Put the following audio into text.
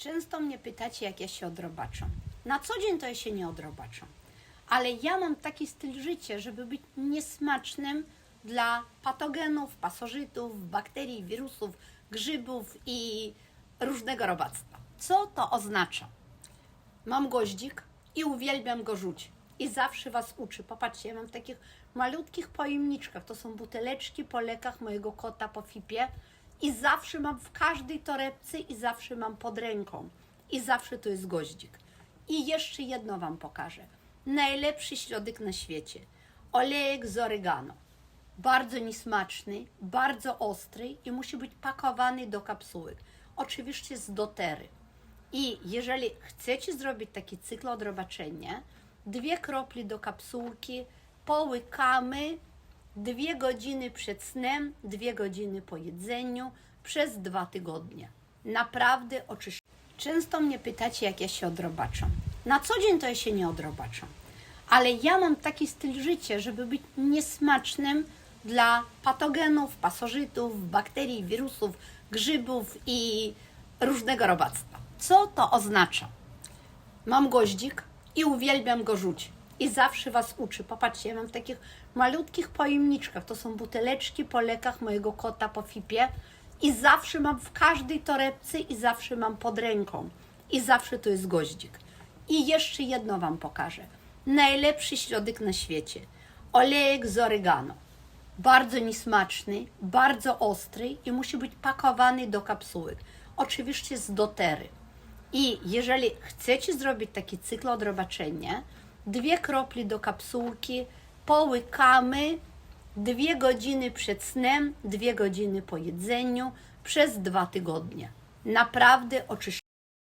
Często mnie pytacie, jak ja się odrobaczam. Na co dzień to ja się nie odrobaczam. Ale ja mam taki styl życia, żeby być niesmacznym dla patogenów, pasożytów, bakterii, wirusów, grzybów i różnego robactwa. Co to oznacza? Mam goździk i uwielbiam go rzucić. I zawsze Was uczy. Popatrzcie, ja mam w takich malutkich pojemniczkach. To są buteleczki po lekach mojego kota po fipie. I zawsze mam w każdej torebce i zawsze mam pod ręką. I zawsze to jest goździk. I jeszcze jedno Wam pokażę. Najlepszy środek na świecie. Olejek z oregano. Bardzo niesmaczny, bardzo ostry i musi być pakowany do kapsułek. Oczywiście z dotery. I jeżeli chcecie zrobić taki cykl odrobaczenia, dwie kropli do kapsułki, połykamy dwie godziny przed snem, dwie godziny po jedzeniu przez dwa tygodnie. Naprawdę oczyszczę. Często mnie pytacie, jak ja się odrobaczam. Na co dzień to ja się nie odrobaczam. Ale ja mam taki styl życia, żeby być niesmacznym dla patogenów, pasożytów, bakterii, wirusów, grzybów i różnego robactwa. Co to oznacza? Mam goździk i uwielbiam go rzucić. I zawsze Was uczy. Popatrzcie, ja mam w takich malutkich pojemniczkach. To są buteleczki po lekach mojego kota po fipie. I zawsze mam w każdej torebce i zawsze mam pod ręką. I zawsze to jest goździk. I jeszcze jedno Wam pokażę. Najlepszy środek na świecie. Olejek z oregano. Bardzo niesmaczny, bardzo ostry i musi być pakowany do kapsułek. Oczywiście z dotery. I jeżeli chcecie zrobić taki cykl odrobaczenia, dwie kropli do kapsułki, połykamy dwie godziny przed snem, dwie godziny po jedzeniu przez dwa tygodnie. Naprawdę oczyszczamy.